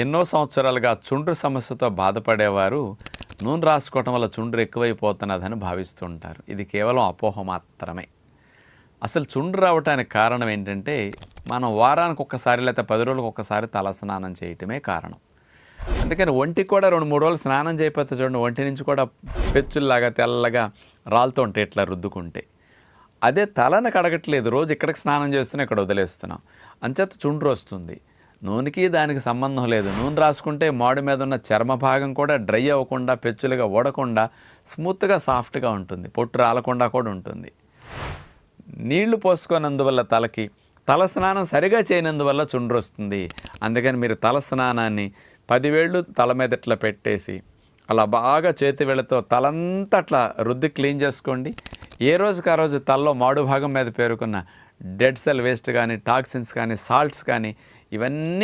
ఎన్నో సంవత్సరాలుగా చుండ్రు సమస్యతో బాధపడేవారు నూనె రాసుకోవటం వల్ల చుండ్రు ఎక్కువైపోతున్నదని భావిస్తుంటారు. ఇది కేవలం అపోహ మాత్రమే. అసలు చుండ్రు రావటానికి కారణం ఏంటంటే మనం వారానికి ఒక్కసారి లేకపోతే పది రోజులకు ఒక్కసారి తల స్నానం చేయటమే కారణం. అందుకని ఒంటికి కూడా రెండు మూడు రోజులు స్నానం చేయకపోతే చూడండి ఒంటి నుంచి కూడా పెచ్చుల్లాగా తెల్లగా రాలుతూ ఉంటాయి ఇట్లా రుద్దుకుంటే. అదే తలను కడగట్లేదు. రోజు ఇక్కడికి స్నానం చేస్తున్నా ఇక్కడ వదిలేస్తున్నాం. అంచేత చుండ్రు వస్తుంది. నూనెకి దానికి సంబంధం లేదు. నూనె రాసుకుంటే మాడు మీద ఉన్న చర్మ భాగం కూడా డ్రై అవ్వకుండా పెచ్చులుగా ఓడకుండా స్మూత్గా సాఫ్ట్గా ఉంటుంది. పొట్టు రాలకుండా కూడా ఉంటుంది. నీళ్ళు పోసుకోనందువల్ల తలకి తల స్నానం సరిగా చేయనందువల్ల చుండ్రు వస్తుంది. అందుకని మీరు తల స్నానాన్ని పదివేళ్ళు తల మీద ఇట్లా పెట్టేసి అలా బాగా చేతి వేళ్ళతో తలంతా అట్లా రుద్ది క్లీన్ చేసుకోండి. ఏ రోజుకి ఆ రోజు తలలో మాడు భాగం మీద పేరుకున్న డెడ్ సెల్ వేస్ట్ కానీ టాక్సిన్స్ కానీ సాల్ట్స్ కానీ ఇవన్నీ